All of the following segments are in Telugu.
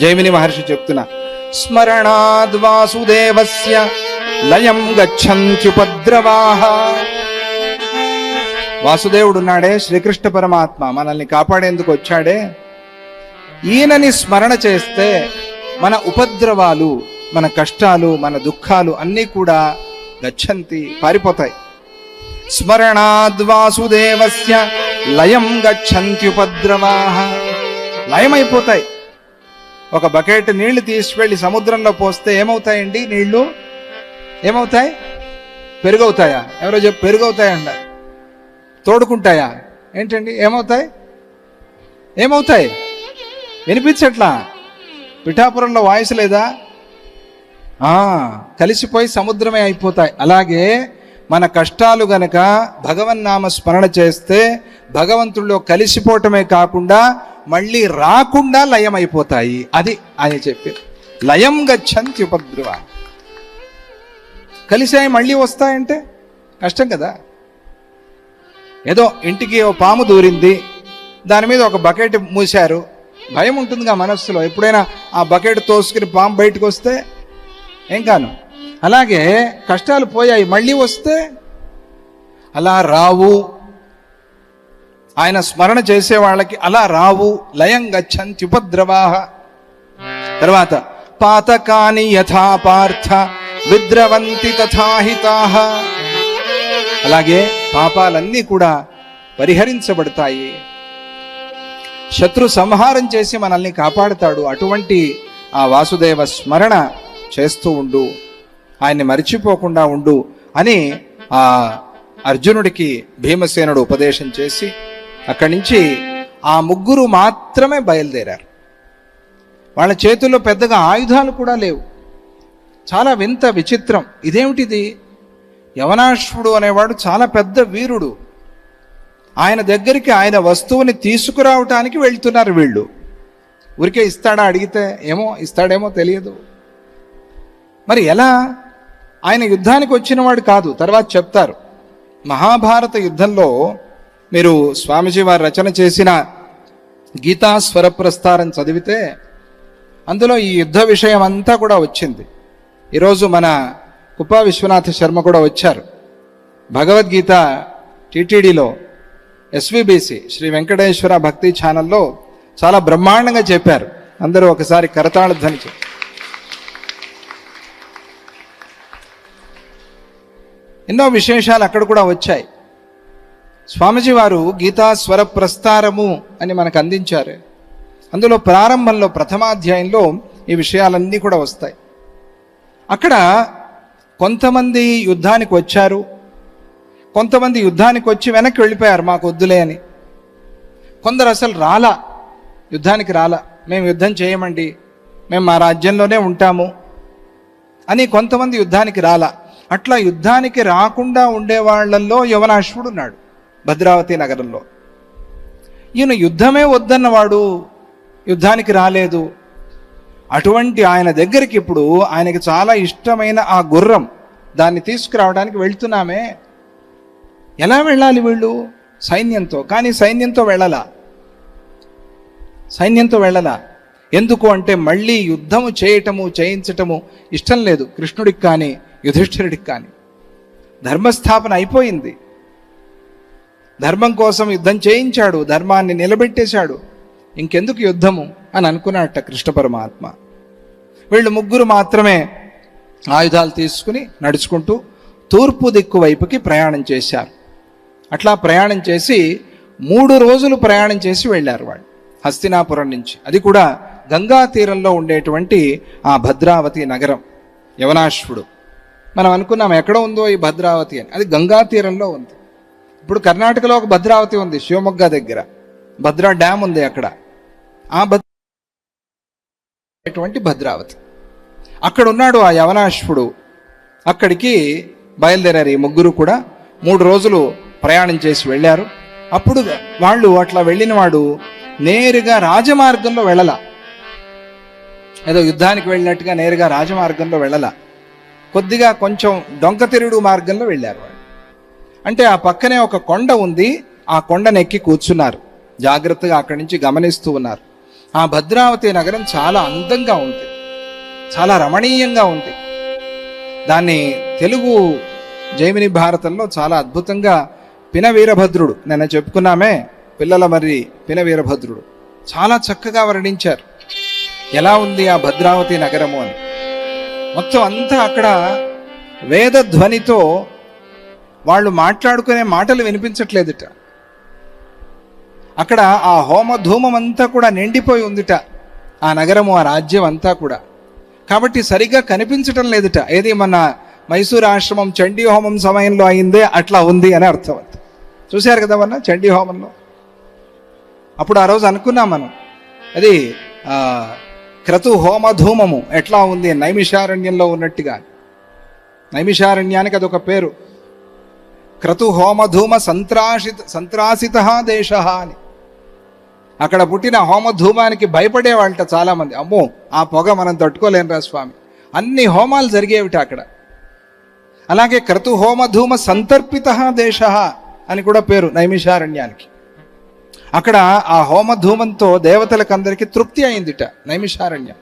జైమిని మహర్షి చెప్తున్నా. స్మరణాద్ వాసుదేవస్య లయం గచ్చంత్యుపద్రవాహ వాసుదేవుడున్నాడే శ్రీకృష్ణ పరమాత్మ మనల్ని కాపాడేందుకు వచ్చాడే. ఈయనని స్మరణ చేస్తే మన ఉపద్రవాలు మన కష్టాలు మన దుఃఖాలు అన్నీ కూడా గచ్చంతి పారిపోతాయి. స్మరణాద్ వాసుదేవస్య లయం గచ్చంత్యుపద్రవాహ లయమైపోతాయి. ఒక బకెట్ నీళ్ళు తీసుకువెళ్ళి సముద్రంలో పోస్తే ఏమవుతాయండి నీళ్ళు? ఏమవుతాయి? పెరుగవుతాయా? ఎవరో చెప్పు పెరుగవుతాయంట. తోడుకుంటాయా? ఏంటండి? ఏమవుతాయి? ఏమవుతాయి? వినిపించట్లా? పిఠాపురంలో వాయిస్ లేదా? కలిసిపోయి సముద్రమే అయిపోతాయి. అలాగే మన కష్టాలు గనక భగవన్నామ స్మరణ చేస్తే భగవంతుల్లో కలిసిపోవటమే కాకుండా మళ్ళీ రాకుండా లయం అయిపోతాయి అది అని చెప్పి లయం గచ్చంతి ఉపద్రవ కలిసాయి మళ్ళీ వస్తాయంటే కష్టం కదా. ఏదో ఇంటికి ఓ పాము దూరింది. దాని మీద ఒక బకెట్ మూశారు. భయం ఉంటుందిగా మనస్సులో. ఎప్పుడైనా ఆ బకెట్ తోసుకుని పాము బయటకు వస్తే ఏం కాను. అలాగే కష్టాలు పోయాయి. మళ్ళీ వస్తే అలా రావు. ఆయన స్మరణ చేసే వాళ్ళకి అలా రావు లయం గచ్చంతి ఉపద్రవాహ. తర్వాత పాతకాని యథా పార్థ విద్రవంతి తథాహితాహ అలాగే పాపాలన్నీ కూడా పరిహరించబడతాయి. శత్రు సంహారం చేసి మనల్ని కాపాడుతాడు. అటువంటి ఆ వాసుదేవ స్మరణ చేస్తూ ఉండు. ఆయన్ని మరిచిపోకుండా ఉండు అని ఆ అర్జునుడికి భీమసేనుడు ఉపదేశం చేసి అక్కడి నుంచి ఆ ముగ్గురు మాత్రమే బయలుదేరారు. వాళ్ళ చేతుల్లో పెద్దగా ఆయుధాలు కూడా లేవు. చాలా వింత విచిత్రం. ఇదేమిటిది? యవనాశ్వుడు అనేవాడు చాలా పెద్ద వీరుడు. ఆయన దగ్గరికి ఆయన వస్తువుని తీసుకురావటానికి వెళ్తున్నారు వీళ్ళు. ఊరికే ఇస్తాడా అడిగితే ఏమో ఇస్తాడేమో తెలియదు. మరి ఎలా? ఆయన యుద్ధానికి వచ్చినవాడు కాదు తర్వాత చెప్తారు. మహాభారత యుద్ధంలో మీరు స్వామిజీ వారు రచన చేసిన గీతా స్వర చదివితే అందులో ఈ యుద్ధ విషయం అంతా కూడా వచ్చింది. ఈరోజు మన కుప్పా విశ్వనాథ శర్మ కూడా వచ్చారు. భగవద్గీత టీటీడీలో ఎస్విబిసి శ్రీ వెంకటేశ్వర భక్తి ఛానల్లో చాలా బ్రహ్మాండంగా చెప్పారు. అందరూ ఒకసారి కరతాళ ధ్వని ఎన్నో విశేషాలు అక్కడ కూడా వచ్చాయి. స్వామిజీ వారు గీతా స్వర ప్రస్తారము అని మనకు అందించారు. అందులో ప్రారంభంలో ప్రథమాధ్యాయంలో ఈ విషయాలన్నీ కూడా వస్తాయి. అక్కడ కొంతమంది యుద్ధానికి వచ్చారు. కొంతమంది యుద్ధానికి వచ్చి వెనక్కి వెళ్ళిపోయారు మాకు వద్దులే అని. కొందరు అసలు రాలా. యుద్ధానికి రాలా. మేము యుద్ధం చేయమండి. మేము మా రాజ్యంలోనే ఉంటాము అని కొంతమంది యుద్ధానికి రాలా. అట్లా యుద్ధానికి రాకుండా ఉండే వాళ్ళల్లో ఉన్నాడు. భద్రావతి నగరంలో. ఈయన యుద్ధమే వద్దన్నవాడు యుద్ధానికి రాలేదు. అటువంటి ఆయన దగ్గరికి ఇప్పుడు ఆయనకి చాలా ఇష్టమైన ఆ గుర్రం దాన్ని తీసుకురావడానికి వెళ్తున్నామే. ఎలా వెళ్ళాలి వీళ్ళు? సైన్యంతో. కానీ సైన్యంతో వెళ్ళలా? సైన్యంతో వెళ్ళలా? ఎందుకు అంటే మళ్ళీ యుద్ధము చేయటము చేయించటము ఇష్టం లేదు. కృష్ణుడికి కానీ యుధిష్ఠిరుడికి కానీ. ధర్మస్థాపన అయిపోయింది. ధర్మం కోసం యుద్ధం చేయించాడు ధర్మాన్ని నిలబెట్టేశాడు. ఇంకెందుకు యుద్ధము? అని అనుకున్నట్ట కృష్ణ పరమాత్మ. వీళ్ళు ముగ్గురు మాత్రమే ఆయుధాలు తీసుకుని నడుచుకుంటూ తూర్పు దిక్కు వైపుకి ప్రయాణం చేశారు. అట్లా ప్రయాణం చేసి మూడు రోజులు ప్రయాణం చేసి వెళ్ళారు వాళ్ళు హస్తినాపురం నుంచి. అది కూడా గంగా తీరంలో ఉండేటువంటి ఆ భద్రావతి నగరం యవనాశ్వుడు. మనం అనుకున్నాం ఎక్కడ ఉందో ఈ భద్రావతి అని. అది గంగా తీరంలో ఉంది. ఇప్పుడు కర్ణాటకలో ఒక భద్రావతి ఉంది శివమొగ్గ దగ్గర. భద్రా డ్యామ్ ఉంది అక్కడ. ఆ భద్రటువంటి భద్రావతి. అక్కడ ఉన్నాడు ఆ యవనాశ్వుడు. అక్కడికి బయలుదేరారు ఈ ముగ్గురు కూడా. మూడు రోజులు ప్రయాణం చేసి వెళ్ళారు. అప్పుడు వాళ్ళు అట్లా వెళ్ళిన వాడు నేరుగా రాజమార్గంలో వెళ్ళల. ఏదో యుద్ధానికి వెళ్ళినట్టుగా నేరుగా రాజమార్గంలో వెళ్ళల. కొద్దిగా కొంచెం డొంక తిరుడు మార్గంలో వెళ్ళారు అంటే ఆ పక్కనే ఒక కొండ ఉంది. ఆ కొండనెక్కి కూర్చున్నారు. జాగ్రత్తగా అక్కడి నుంచి గమనిస్తూ ఉన్నారు. ఆ భద్రావతి నగరం చాలా అందంగా ఉంది. చాలా రమణీయంగా ఉంది. దాన్ని తెలుగు జైమిని భారతంలో చాలా అద్భుతంగా పిన వీరభద్రుడు నిన్న చెప్పుకున్నామే పిల్లల మరి పిన వీరభద్రుడు. చాలా చక్కగా వర్ణించారు. ఎలా ఉంది ఆ భద్రావతి నగరము అని. మొత్తం అంతా అక్కడ వేదధ్వనితో వాళ్ళు మాట్లాడుకునే మాటలు వినిపించట్లేదుట. అక్కడ ఆ హోమధూమం అంతా కూడా నిండిపోయి ఉందిట. ఆ నగరము ఆ రాజ్యం అంతా కూడా. కాబట్టి సరిగ్గా కనిపించటం లేదుట. ఏది మన మైసూర్ ఆశ్రమం చండీ హోమం సమయంలో అయిందే అట్లా ఉంది అని అర్థం అంత చూశారు కదా మన చండీ హోమంలో? అప్పుడు ఆ రోజు అనుకున్నాం మనం. అది క్రతు హోమధూమము ఎట్లా ఉంది? నైమిషారణ్యంలో ఉన్నట్టుగా. నైమిషారణ్యానికి అదొక పేరు. క్రతు హోమధూమ సంత్రాసిత సంత్రాసిత దేశ అని. అక్కడ పుట్టిన హోమధూమానికి భయపడేవాళ్ళట చాలామంది. అమ్మో ఆ పొగ మనం తట్టుకోలేనురా స్వామి. అన్ని హోమాలు జరిగేవిట అక్కడ. అలాగే క్రతు హోమధూమ సంతర్పిత దేశ అని కూడా పేరు నైమిషారణ్యానికి. అక్కడ ఆ హోమధూమంతో దేవతలకందరికీ తృప్తి అయిందిట నైమిషారణ్యం.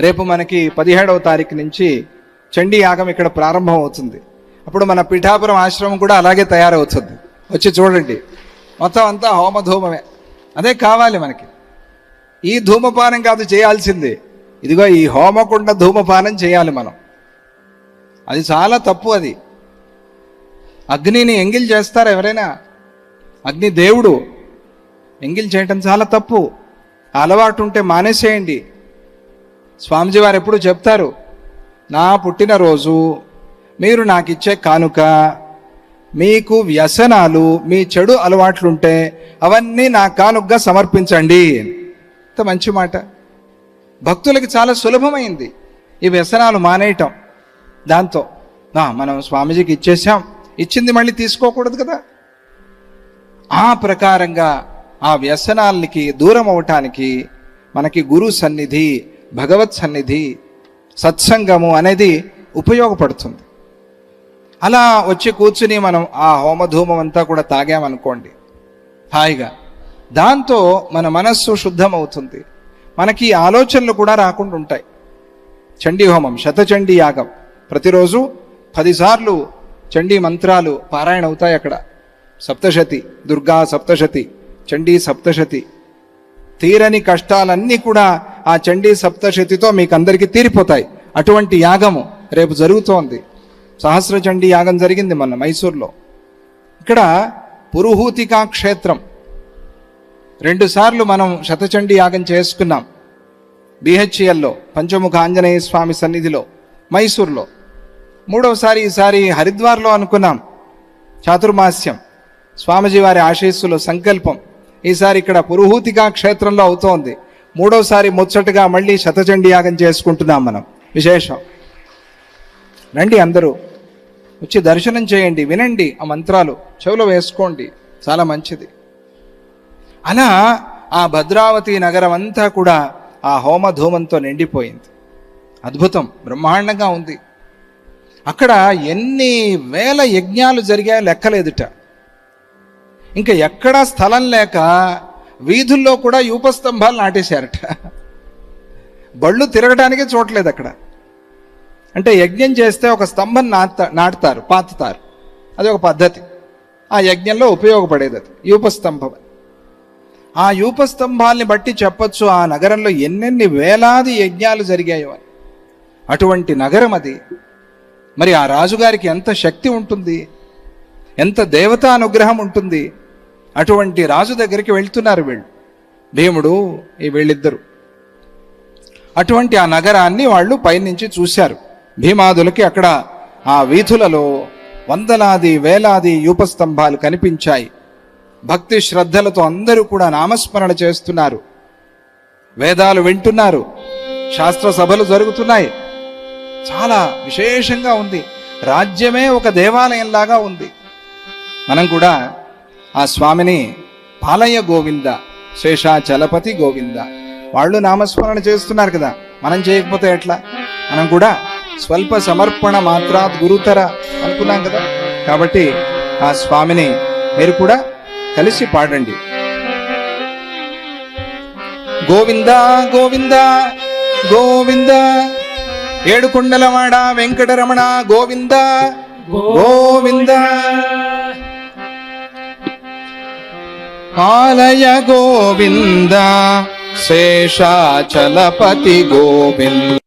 రేపు మనకి పదిహేడవ తారీఖు నుంచి చండీ యాగం ఇక్కడ ప్రారంభం అవుతుంది అప్పుడు మన పిఠాపురం ఆశ్రమం కూడా అలాగే తయారవుతుంది. వచ్చి చూడండి. మొత్తం అంతా హోమధూమమే. అదే కావాలి మనకి. ఈ ధూమపానం కాదు చేయాల్సింది. ఇదిగో ఈ హోమకుండ ధూమపానం చేయాలి మనం. అది చాలా తప్పు అది. అగ్నిని ఎంగిల్ చేస్తారు ఎవరైనా? అగ్ని దేవుడు. ఎంగిల్ చేయటం చాలా తప్పు. అలవాటు ఉంటే మానేసేయండి. స్వామిజీ వారు ఎప్పుడు చెప్తారు నా పుట్టినరోజు మీరు నాకు ఇచ్చే కానుక మీకు వ్యసనాలు మీ చెడు అలవాట్లుంటే అవన్నీ నా కానుకగా సమర్పించండి. ఎంత మంచి మాట. భక్తులకి చాలా సులభమైంది ఈ వ్యసనాలు మానేయటం. దాంతో మనం స్వామీజీకి ఇచ్చేసాం ఇచ్చింది మళ్ళీ తీసుకోకూడదు కదా. ఆ ప్రకారంగా ఆ వ్యసనాలకి దూరం అవటానికి మనకి గురు సన్నిధి భగవత్ సన్నిధి సత్సంగము అనేది ఉపయోగపడుతుంది. అలా వచ్చి కూర్చుని మనం ఆ హోమధూమం అంతా కూడా తాగామనుకోండి. హాయిగా. దాంతో మన మనస్సు శుద్ధమవుతుంది. మనకి ఆలోచనలు కూడా రాకుండా ఉంటాయి చండీ హోమం శతచండీ యాగం. ప్రతిరోజు పదిసార్లు చండీ మంత్రాలు పారాయణ అవుతాయి అక్కడ. సప్తశతి దుర్గా సప్తశతి చండీ సప్తశతి. తీరని కష్టాలన్నీ కూడా ఆ చండీ సప్తశతితో మీకు అందరికీ తీరిపోతాయి. అటువంటి యాగము రేపు జరుగుతోంది. సహస్ర చండీ యాగం జరిగింది మొన్న మైసూర్లో. ఇక్కడ పురుహూతికా క్షేత్రం. రెండుసార్లు మనం శతచండీ యాగం చేసుకున్నాం. బిహెచ్ఎల్లో పంచముఖ ఆంజనేయ స్వామి సన్నిధిలో మైసూర్లో. మూడవసారి ఈసారి హరిద్వార్లో అనుకున్నాం. చాతుర్మాస్యం. స్వామిజీ వారి ఆశీస్సులో సంకల్పం. ఈసారి ఇక్కడ పురుహూతికా క్షేత్రంలో అవుతోంది. మూడవసారి ముచ్చటగా మళ్ళీ శతచండీ యాగం చేసుకుంటున్నాం మనం. విశేషం. రండి అందరూ. వచ్చి దర్శనం చేయండి వినండి ఆ మంత్రాలు. చెవులో వేసుకోండి చాలా మంచిది. అలా ఆ భద్రావతి నగరం అంతా కూడా ఆ హోమధూమంతో నిండిపోయింది. అద్భుతం బ్రహ్మాండంగా ఉంది. అక్కడ ఎన్ని వేల యజ్ఞాలు జరిగాయో లెక్కలేదుట. ఇంకా ఎక్కడా స్థలం లేక వీధుల్లో కూడా యూపస్తంభాలు నాటేశారట. బళ్ళు తిరగడానికి చూడలేదు అక్కడ. అంటే యజ్ఞం చేస్తే ఒక స్తంభం నాటుతా నాటుతారు పాతుతారు. అది ఒక పద్ధతి. ఆ యజ్ఞంలో ఉపయోగపడేది అది యూపస్తంభం. ఆ యూపస్తంభాల్ని బట్టి చెప్పచ్చు ఆ నగరంలో ఎన్నెన్ని వేలాది యజ్ఞాలు జరిగాయో అని. అటువంటి నగరం అది. మరి ఆ రాజుగారికి ఎంత శక్తి ఉంటుంది? ఎంత దేవతా అనుగ్రహం ఉంటుంది? అటువంటి రాజు దగ్గరికి వెళ్తున్నారు వీళ్ళు. భీముడు ఈ వీళ్ళిద్దరు. అటువంటి ఆ నగరాన్ని వాళ్ళు పైనుంచి చూశారు. భీమాదులకి అక్కడ ఆ వీధులలో వందలాది వేలాది యూపస్తంభాలు కనిపించాయి. భక్తి శ్రద్ధలతో అందరూ కూడా నామస్మరణ చేస్తున్నారు. వేదాలు వింటున్నారు. శాస్త్ర సభలు జరుగుతున్నాయి. చాలా విశేషంగా ఉంది. రాజ్యమే ఒక దేవాలయంలాగా ఉంది. మనం కూడా ఆ స్వామిని పాలయ గోవింద శేషాచలపతి గోవింద వాళ్ళు నామస్మరణ చేస్తున్నారు కదా. మనం చేయకపోతే ఎట్లా? మనం కూడా స్వల్ప సమర్పణ మాత్రాత్ గురుతర అనుకున్నాం కదా. కాబట్టి ఆ స్వామిని మీరు కూడా కలిసి పాడండి. గోవింద గోవింద గోవింద ఏడుకొండలవాడ వెంకటరమణ గోవింద గోవింద. ఆలయ గోవింద శేషాచలపతి గోవింద.